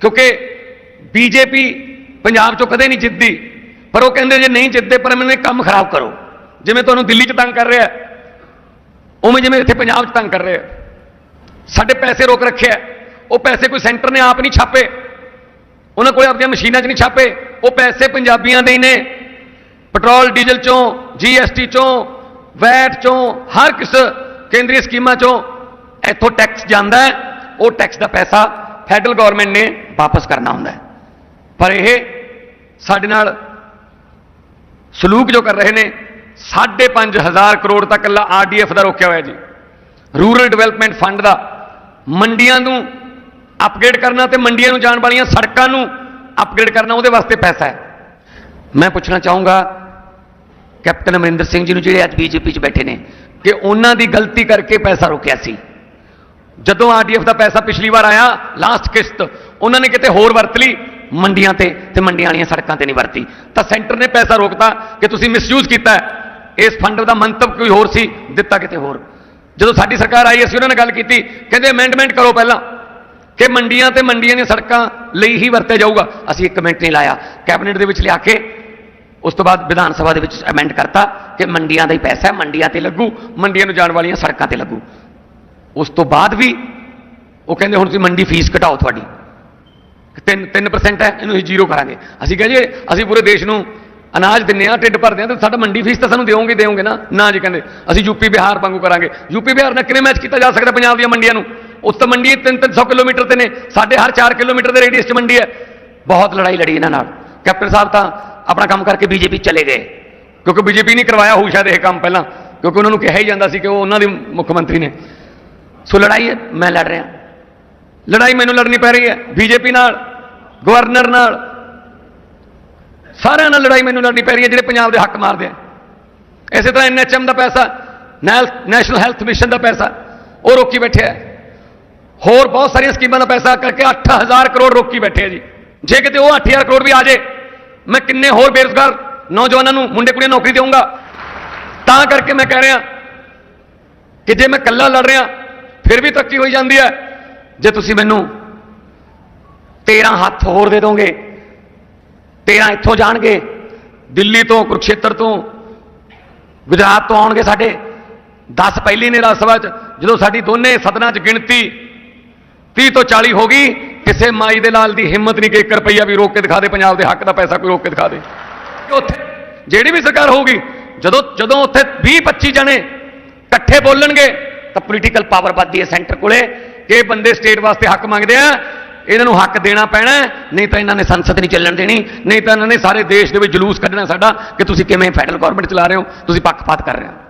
ਕਿਉਂਕਿ ਬੀਜੇਪੀ ਪੰਜਾਬ ਚੋਂ ਕਦੇ ਨਹੀਂ ਜਿੱਤਦੀ। ਪਰ ਉਹ ਕਹਿੰਦੇ ਜੇ ਨਹੀਂ ਜਿੱਤਦੇ, ਪਰ ਮੈਨੂੰ ਕੰਮ ਖਰਾਬ ਕਰੋ। ਜਿਵੇਂ ਤੁਹਾਨੂੰ ਦਿੱਲੀ 'ਚ ਤੰਗ ਕਰ ਰਿਹਾ ਉਵੇਂ ਜਿਵੇਂ ਇੱਥੇ ਪੰਜਾਬ 'ਚ ਤੰਗ ਕਰ ਰਿਹਾ ਸਾਡੇ ਪੈਸੇ ਰੋਕ ਰੱਖਿਆ ਉਹ ਪੈਸੇ ਕੋਈ ਸੈਂਟਰ ਨੇ ਆਪ ਨਹੀਂ ਛਾਪੇ। ਉਹਨਾਂ ਕੋਲ ਆਪਣੀਆਂ ਮਸ਼ੀਨਾਂ 'ਚ ਨਹੀਂ ਛਾਪੇ। ਉਹ ਪੈਸੇ ਪੰਜਾਬੀਆਂ ਦੇ ਹੀ ਨੇ। ਪੈਟਰੋਲ, ਡੀਜ਼ਲ ਚੋਂ ਜੀਐਸਟੀ ਚੋਂ, ਵੈਟ ਚੋਂ, ਹਰ ਕਿਸ ਕੇਂਦਰੀ ਸਕੀਮਾਂ ਚੋਂ ਇੱਥੋਂ ਟੈਕਸ ਜਾਂਦਾ ਉਹ ਟੈਕਸ ਦਾ ਪੈਸਾ ਫੈਡਰਲ ਗਵਰਨਮੈਂਟ ਨੇ ਵਾਪਸ ਕਰਨਾ ਹੁੰਦਾ ਹੈ। ਪਰ ਇਹ ਸਾਡੇ ਨਾਲ ਸਲੂਕ ਜੋ ਕਰ ਰਹੇ ਨੇ 5.5000 ਕਰੋੜ ਤੱਕ ਕੱਲਾ ਆਰਡੀਐਫ ਦਾ ਰੋਕਿਆ ਹੋਇਆ ਜੀ। ਰੂਰਲ ਡਿਵੈਲਪਮੈਂਟ ਫੰਡ ਦਾ ਮੰਡੀਆਂ ਨੂੰ ਅਪਗ੍ਰੇਡ ਕਰਨਾ ਤੇ ਮੰਡੀਆਂ ਨੂੰ ਜਾਣ ਵਾਲੀਆਂ ਸੜਕਾਂ ਨੂੰ ਅਪਗ੍ਰੇਡ ਕਰਨਾ, ਉਹਦੇ ਵਾਸਤੇ ਪੈਸਾ ਹੈ। ਮੈਂ ਪੁੱਛਣਾ ਚਾਹੂੰਗਾ, ਕੈਪਟਨ ਅਮਰਿੰਦਰ ਸਿੰਘ ਜੀ ਨੂੰ ਜਿਹੜੇ ਅੱਜ ਬੀਜੇਪੀ 'ਚ ਬੈਠੇ ਨੇ, ਕਿ ਉਹਨਾਂ ਦੀ ਗਲਤੀ ਕਰਕੇ ਪੈਸਾ ਰੋਕਿਆ ਸੀ? ਜਦੋਂ ਆਰਡੀਐਫ ਦਾ ਪੈਸਾ ਪਿਛਲੀ ਵਾਰ ਆਇਆ ਲਾਸਟ ਕਿਸ਼ਤ, ਉਹਨਾਂ ਨੇ ਕਿਤੇ ਹੋਰ ਵਰਤ ਲਈ, ਮੰਡੀਆਂ ਤੇ ਤੇ ਮੰਡੀਆਂ ਵਾਲੀਆਂ ਸੜਕਾਂ ਤੇ ਨਹੀਂ ਵਰਤੀ। ਤਾਂ ਸੈਂਟਰ ਨੇ ਪੈਸਾ ਰੋਕਤਾ ਕਿ ਤੁਸੀਂ ਮਿਸਯੂਜ਼ ਕੀਤਾ। ਇਸ ਫੰਡ ਦਾ ਮੰਤਵ ਕੋਈ ਹੋਰ ਸੀ, ਦਿੱਤਾ ਕਿਤੇ ਹੋਰ। ਜਦੋਂ ਸਾਡੀ ਸਰਕਾਰ ਆਈ, ਅਸੀਂ ਉਹਨਾਂ ਨਾਲ ਗੱਲ ਕੀਤੀ, ਕਹਿੰਦੇ ਅਮੈਂਡਮੈਂਟ ਕਰੋ ਪਹਿਲਾਂ ਕਿ ਮੰਡੀਆਂ ਤੇ ਮੰਡੀਆਂ ਦੀਆਂ ਸੜਕਾਂ ਲਈ ਹੀ ਵਰਤਿਆ ਜਾਊਗਾ। ਅਸੀਂ ਇੱਕ ਮਿੰਟ ਨਹੀਂ ਲਾਇਆ। ਕੈਬਨਿਟ ਦੇ ਵਿੱਚ ਲਿਆ ਕੇ, ਉਸ ਤੋਂ ਬਾਅਦ ਵਿਧਾਨ ਸਭਾ ਦੇ ਵਿੱਚ ਅਮੈਂਡ ਕਰਤਾ ਕਿ ਮੰਡੀਆਂ ਦਾ ਹੀ ਪੈਸਾ ਹੈ, ਮੰਡੀਆਂ ਤੇ ਲੱਗੂ, ਮੰਡੀਆਂ ਨੂੰ ਜਾਣ ਵਾਲੀਆਂ ਸੜਕਾਂ ਤੇ ਲੱਗੂ। ਉਸ ਤੋਂ ਬਾਅਦ ਵੀ ਉਹ ਕਹਿੰਦੇ ਹੁਣ ਤੁਸੀਂ ਮੰਡੀ ਫੀਸ ਘਟਾਓ ਤੁਹਾਡੀ। 3 3% ਹੈ, ਇਹਨੂੰ ਅਸੀਂ ਜ਼ੀਰੋ ਕਰਾਂਗੇ। ਅਸੀਂ ਕਹਿੰਦੇ, ਅਸੀਂ ਪੂਰੇ ਦੇਸ਼ ਨੂੰ ਅਨਾਜ ਦਿੰਨੇ ਆ ਢਿੱਡ ਭਰਦੇ ਆ ਤੇ ਸਾਡਾ ਮੰਡੀ ਫੀਸ ਤਾਂ ਸਾਨੂੰ ਦਿਓਗੇ ਦਿਓਗੇ ਨਾ। ਨਾ ਜੀ ਕਹਿੰਦੇ, ਅਸੀਂ ਯੂਪੀ ਬਿਹਾਰ ਵਾਂਗੂ ਕਰਾਂਗੇ। ਯੂਪੀ ਬਿਹਾਰ ਨਾਲ ਕਿਵੇਂ ਮੈਚ ਕੀਤਾ ਜਾ ਸਕਦਾ ਪੰਜਾਬ ਦੀਆਂ ਮੰਡੀਆਂ ਨੂੰ? ਉਸ ਤਾਂ ਮੰਡੀ 3-300 ਕਿਲੋਮੀਟਰ ਤੇ ਨੇ। ਸਾਡੇ ਹਰ 4 ਕਿਲੋਮੀਟਰ ਦੇ ਰੇਡੀਅਸ 'ਚ ਮੰਡੀ ਹੈ। ਬਹੁਤ ਲੜਾਈ ਲੜੀ ਇਹਨਾਂ ਨਾਲ। ਕੈਪਟਨ ਸਾਹਿਬ ਤਾਂ ਆਪਣਾ ਕੰਮ ਕਰਕੇ ਬੀਜੇਪੀ ਚਲੇ ਗਏ। ਕਿਉਂਕਿ ਬੀਜੇਪੀ ਨਹੀਂ ਕਰਵਾਇਆ ਹੋਊ ਸ਼ਾਇਦ ਇਹ ਕੰਮ ਪਹਿਲਾਂ। ਕਿਉਂਕਿ ਉਹਨਾਂ ਨੂੰ ਕਿਹਾ ਹੀ ਜਾਂਦਾ ਸੀ ਕਿ ਉਹ ਉਹਨਾਂ ਦੇ ਮੁੱਖ ਮੰਤਰੀ ਨੇ। ਸੋ ਲੜਾਈ ਹੈ, ਮੈਂ ਲੜ ਰਿਹਾ। ਲੜਾਈ ਮੈਨੂੰ ਲੜਨੀ ਪੈ ਰਹੀ ਹੈ, ਬੀਜੇਪੀ ਨਾਲ, ਗਵਰਨਰ ਨਾਲ। ਸਾਰਿਆਂ ਨਾਲ ਲੜਾਈ ਮੈਨੂੰ ਲੜਨੀ ਪੈ ਰਹੀ ਹੈ, ਜਿਹੜੇ ਪੰਜਾਬ ਦੇ ਹੱਕ ਮਾਰਦੇ ਆ। ਇਸੇ ਤਰ੍ਹਾਂ ਐਨਐਚਐਮ ਦਾ ਪੈਸਾ, ਨੈਲ- ਨੈਸ਼ਨਲ ਹੈਲਥ ਮਿਸ਼ਨ ਦਾ ਪੈਸਾ, ਉਹ ਰੋਕੀ ਬੈਠਿਆ ਹੋਰ ਬਹੁਤ ਸਾਰੀਆਂ ਸਕੀਮਾਂ ਦਾ ਪੈਸਾ ਕਰਕੇ 8000 ਕਰੋੜ ਰੋਕੀ ਬੈਠੇ ਆ ਜੀ। ਜੇ ਕਿਤੇ ਉਹ 8000 ਕਰੋੜ ਵੀ ਆ ਜੇ, ਮੈਂ ਕਿੰਨੇ ਹੋਰ ਬੇਰੁਜ਼ਗਾਰ ਨੌਜਵਾਨਾਂ ਨੂੰ, ਮੁੰਡੇ ਕੁੜੀਆਂ ਨੌਕਰੀ ਦੇਵਾਂਗਾ ਤਾਂ ਕਰਕੇ ਮੈਂ ਕਹਿ ਰਿਹਾ ਕਿ ਜੇ ਮੈਂ ਇਕੱਲਾ ਲੜ ਰਿਹਾ ਫਿਰ ਵੀ ਤਰੱਕੀ ਹੋਈ ਜਾਂਦੀ ਹੈ। ਜੇ ਤੁਸੀਂ ਮੈਨੂੰ 13 ਹੱਥ ਹੋਰ ਦੇ ਦੋਗੇ 13 ਇੱਥੋਂ ਜਾਣਗੇ, ਦਿੱਲੀ ਤੋਂ, ਕੁਰਕਸ਼ੇਤਰ ਤੋਂ, ਗੁਜਰਾਤ ਤੋਂ ਆਉਣਗੇ ਸਾਡੇ 10 ਪਹਿਲੀ ਨੇ ਰਾਜ ਸਭਾ 'ਚ, ਜਦੋਂ ਸਾਡੀ ਦੋਨੇ ਸਦਨਾਂ 'ਚ ਗਿਣਤੀ 30 ਤੋਂ 40 ਹੋ ਗਈ, ਕਿਸੇ ਮਾਈ ਦੇ ਲਾਲ ਦੀ ਹਿੰਮਤ ਨਹੀਂ ਕਿ 1 ਰੁਪਈਆ ਵੀ ਰੋਕ ਕੇ ਦਿਖਾ ਦੇ, ਪੰਜਾਬ ਦੇ ਹੱਕ ਦਾ ਪੈਸਾ ਕੋਈ ਰੋਕ ਕੇ ਦਿਖਾ ਦੇ। ਉੱਥੇ ਜਿਹੜੀ ਵੀ ਸਰਕਾਰ ਹੋਊਗੀ, ਜਦੋਂ ਜਦੋਂ ਉੱਥੇ 20 25 ਜਣੇ ਇਕੱਠੇ ਬੋਲਣਗੇ ਤਾਂ ਪੋਲੀਟੀਕਲ ਪਾਵਰ ਵੱਧਦੀ ਹੈ ਸੈਂਟਰ ਕੋਲੇ। ਕਿ ਇਹ ਬੰਦੇ ਸਟੇਟ ਵਾਸਤੇ ਹੱਕ ਮੰਗਦੇ ਆ, ਇਹਨਾਂ ਨੂੰ ਹੱਕ ਦੇਣਾ ਪੈਣਾ ਨਹੀਂ ਤਾਂ ਇਹਨਾਂ ਨੇ ਸੰਸਦ ਨਹੀਂ ਚੱਲਣ ਦੇਣੀ, ਨਹੀਂ ਤਾਂ ਇਹਨਾਂ ਨੇ ਸਾਰੇ ਦੇਸ਼ ਦੇ ਵਿੱਚ ਜਲੂਸ ਕੱਢਣਾ ਸਾਡਾ ਕਿ ਤੁਸੀਂ ਕਿਵੇਂ ਫੈਡਰਲ ਗਵਰਨਮੈਂਟ ਚਲਾ ਰਹੇ ਹੋ, ਤੁਸੀਂ ਪੱਖਪਾਤ ਕਰ ਰਹੇ ਹੋ।